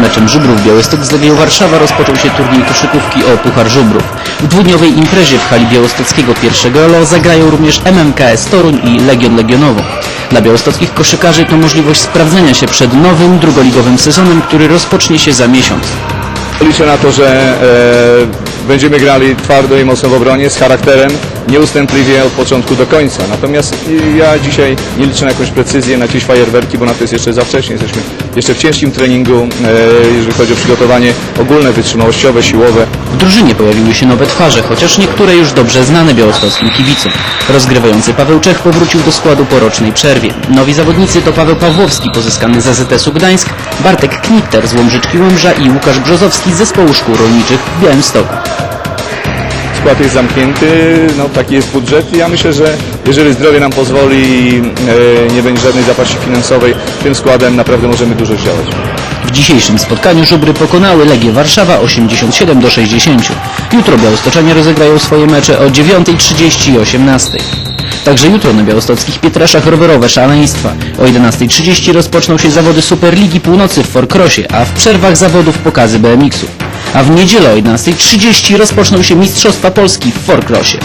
meczem Żubrów Białystok z Legią Warszawa rozpoczął się turniej koszykówki o Puchar Żubrów. W dwudniowej imprezie w hali białostockiego pierwszego LO zagrają również MMKS Toruń i Legion Legionowo. Dla białostockich koszykarzy to możliwość sprawdzenia się przed nowym drugoligowym sezonem, który rozpocznie się za miesiąc. Liczę na to, że e, będziemy grali twardo i mocno w obronie, z charakterem, nieustępliwie od początku do końca. Natomiast ja dzisiaj nie liczę na jakąś precyzję, na jakieś fajerwerki, bo na to jest jeszcze za wcześnie. Jesteśmy jeszcze w ciężkim treningu, e, jeżeli chodzi o przygotowanie ogólne, wytrzymałościowe, siłowe. W drużynie pojawiły się nowe twarze, chociaż niektóre już dobrze znane białostockim kibicom. Rozgrywający Paweł Czech powrócił do składu po rocznej przerwie. Nowi zawodnicy to Paweł Pawłowski, pozyskany z AZS-u Gdańsk, Bartek Knitter z Łomżyczki Łomża i Łukasz Brzozowski z zespołu szkół rolniczych w Białymstoku. Skład jest zamknięty, no taki jest budżet i ja myślę, że jeżeli zdrowie nam pozwoli i e, nie będzie żadnej zapaści finansowej, tym składem naprawdę możemy dużo zdziałać. W dzisiejszym spotkaniu Żubry pokonały Legię Warszawa 87 do 60. Jutro białostoczanie rozegrają swoje mecze o 9.30 i 18.00. Także jutro na białostockich Pietraszach rowerowe szaleństwa. O 11.30 rozpoczną się zawody Superligi Północy w Forkrosie, a w przerwach zawodów pokazy BMX-u. A w niedzielę o 11.30 rozpoczną się Mistrzostwa Polski w Forkrosie.